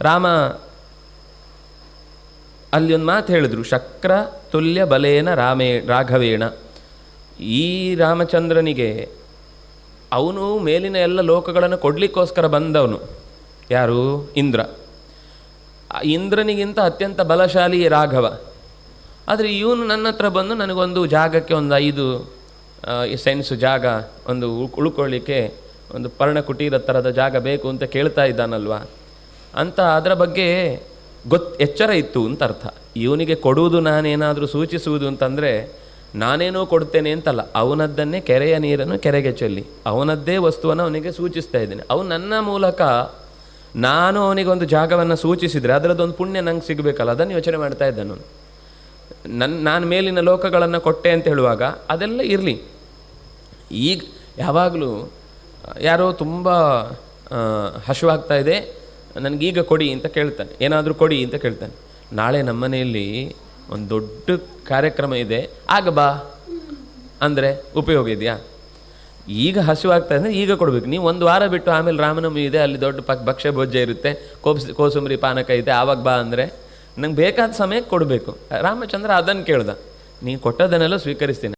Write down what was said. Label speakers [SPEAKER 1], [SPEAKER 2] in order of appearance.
[SPEAKER 1] ರಾಮ ಅಲ್ಲಿ ಒಂದು ಮಾತು ಹೇಳಿದ್ರು, ಶಕ್ರ ತುಲ್ಯ ಬಲೇನ ರಾಮೇ, ರಾಘವೇಣ. ಈ ರಾಮಚಂದ್ರನಿಗೆ ಅವನು ಮೇಲಿನ ಎಲ್ಲ ಲೋಕಗಳನ್ನು ಕೊಡಲಿಕ್ಕೋಸ್ಕರ ಬಂದವನು. ಯಾರು? ಇಂದ್ರ. ಇಂದ್ರನಿಗಿಂತ ಅತ್ಯಂತ ಬಲಶಾಲಿ ರಾಘವ. ಆದರೆ ಇವನು ನನ್ನ ಹತ್ರ ಬಂದು ನನಗೊಂದು ಜಾಗಕ್ಕೆ ಒಂದು ಐದು ಸೆನ್ಸ್ ಜಾಗ ಒಂದು ಉಳ್- ಉಳ್ಕೊಳ್ಳಿಕ್ಕೆ ಒಂದು ಪರ್ಣಕುಟೀರ ಥರದ ಜಾಗ ಬೇಕು ಅಂತ ಕೇಳ್ತಾ ಇದ್ದಾನಲ್ವಾ? ಅಂತ ಅದರ ಬಗ್ಗೆ ಗೊತ್, ಎಚ್ಚರ ಇತ್ತು ಅಂತ ಅರ್ಥ. ಇವನಿಗೆ ಕೊಡುವುದು ನಾನೇನಾದರೂ ಸೂಚಿಸುವುದು ಅಂತಂದರೆ, ನಾನೇನೋ ಕೊಡ್ತೇನೆ ಅಂತಲ್ಲ, ಅವನದ್ದನ್ನೇ ಕೆರೆಯ ನೀರನ್ನು ಕೆರೆಗೆ ಚೆಲ್ಲಿ, ಅವನದ್ದೇ ವಸ್ತುವನ್ನು ಅವನಿಗೆ ಸೂಚಿಸ್ತಾ ಇದ್ದೇನೆ. ಅವನು ನನ್ನ ಮೂಲಕ ನಾನು ಅವನಿಗೆ ಒಂದು ಜಾಗವನ್ನು ಸೂಚಿಸಿದರೆ ಅದರದ್ದೊಂದು ಪುಣ್ಯ ನಂಗೆ ಸಿಗಬೇಕಲ್ಲ, ಅದನ್ನು ಯೋಚನೆ ಮಾಡ್ತಾ ಇದ್ದೆ ನಾನು ನನ್ನ ನಾನು ಮೇಲಿನ ಲೋಕಗಳನ್ನು ಕೊಟ್ಟೆ ಅಂತ ಹೇಳುವಾಗ ಅದೆಲ್ಲ ಇರಲಿ. ಈಗ ಯಾವಾಗಲೂ ಯಾರೋ ತುಂಬ ಹಸುವಾಗ್ತಾ ಇದೆ. ನನಗೀಗ ಕೊಡಿ ಅಂತ ಕೇಳ್ತಾನೆ. ಏನಾದರೂ ಕೊಡಿ ಅಂತ ಕೇಳ್ತಾನೆ. ನಾಳೆ ನಮ್ಮನೆಯಲ್ಲಿ ಒಂದು ದೊಡ್ಡ ಕಾರ್ಯಕ್ರಮ ಇದೆ. ಆಗ ಬಾ. ಅಂದರೆ ಉಪಯೋಗ ಇದೆಯಾ? ಈಗ ಹಸಿವಾಗ್ತಾ ಇದೆ ಈಗ ಕೊಡಬೇಕು. ನೀವು ಒಂದು ವಾರ ಬಿಟ್ಟು ಆಮೇಲೆ ರಾಮನವಮಿ ಇದೆ, ಅಲ್ಲಿ ದೊಡ್ಡ ಪಕ್ ಭಕ್ಷ್ಯ ಭೋಜ್ಯ ಇರುತ್ತೆ ಕೋಬ್ಸ್ ಕೋಸಂಬರಿ ಪಾನಕ ಇದೆ, ಆವಾಗ ಬಾ ಅಂದರೆ ನಂಗೆ ಬೇಕಾದ ಸಮಯಕ್ಕೆ ಕೊಡಬೇಕು. ರಾಮಚಂದ್ರ ಅದನ್ನು ಕೇಳ್ದ. ನೀನು ಕೊಟ್ಟದನ್ನೆಲ್ಲ ಸ್ವೀಕರಿಸ್ತೀನಿ.